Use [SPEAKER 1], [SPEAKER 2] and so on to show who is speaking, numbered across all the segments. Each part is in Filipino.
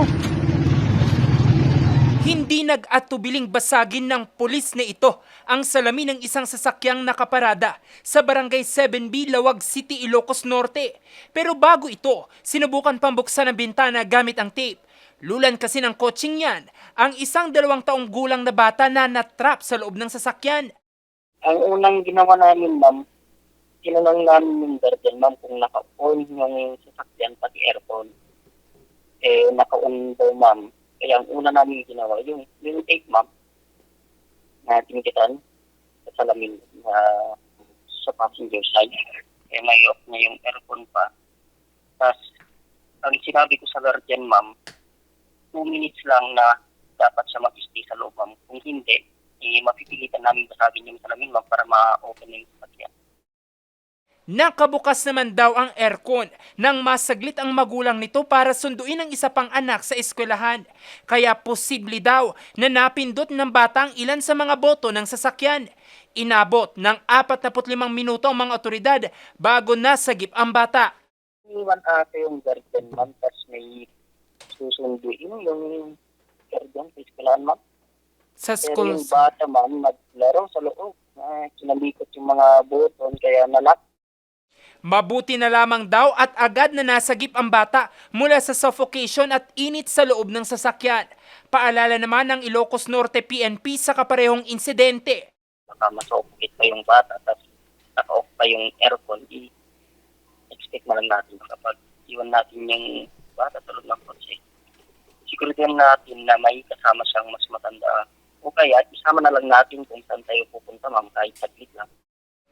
[SPEAKER 1] oh.
[SPEAKER 2] Hindi nag-atubiling basagin ng pulis na ito ang salamin ng isang sasakyang nakaparada sa Barangay 7B, Lawag City, Ilocos Norte. Pero bago ito, sinubukan pang buksan ang bintana gamit ang tape. Lulan kasi ng coaching yan, ang isang dalawang taong gulang na bata na natrap sa loob ng sasakyan.
[SPEAKER 3] Ang unang ginawa namin, ma'am, tinanong namin yung guardian, ma'am, kung naka-on yung sasakyan, pati aircon. Eh, naka-on daw, ma'am. Kaya ang una namin ginawa, yung, yung tape, ma'am, na tinikitan sa salamin na sa passenger side. Eh, may off na yung aircon pa. Tapos, ang sinabi ko sa guardian, ma'am, two minutes lang na dapat siya mag-stay sa loob, ma'am. Kung hindi, eh, mapipilitan namin basagin yung salamin, ma'am, para ma-open yung.
[SPEAKER 2] Nakabukas naman daw ang aircon nang masaglit ang magulang nito para sunduin ang isa pang anak sa eskwelahan. Kaya posible daw na napindot ng batang ilan sa mga boto ng sasakyan. Inabot ng 45 minuto ang mga otoridad bago nasagip ang bata.
[SPEAKER 3] Iniwan ata yung guardian, ma'am, tapos may susunduin yung guardian sa eskwelahan, ma'am.
[SPEAKER 2] Sa
[SPEAKER 3] Pero
[SPEAKER 2] school,
[SPEAKER 3] yung bata, ma'am, naglaro sa loob. Uh, kinalikot yung mga buton, kaya nalak.
[SPEAKER 2] Mabuti na lamang daw at agad na nasagip ang bata mula sa suffocation at init sa loob ng sasakyan. Paalala naman ng Ilocos Norte PNP sa kaparehong insidente.
[SPEAKER 3] Baka masokit pa yung bata, tapos naka-off pa yung aircon, i-expect na lang natin kapag iwan natin yung bata loob ng kotse. Siguraduhan natin na may kasama siyang mas matanda. O kaya, isama na lang natin kung saan tayo pupunta, ma'am, kahit saglit lang.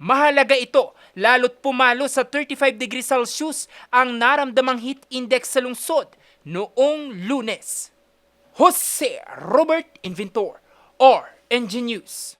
[SPEAKER 2] Mahalaga ito, lalo't pumalo sa 35 degrees Celsius ang naramdamang heat index sa lungsod noong lunes. Jose Robert Inventor, or NG News.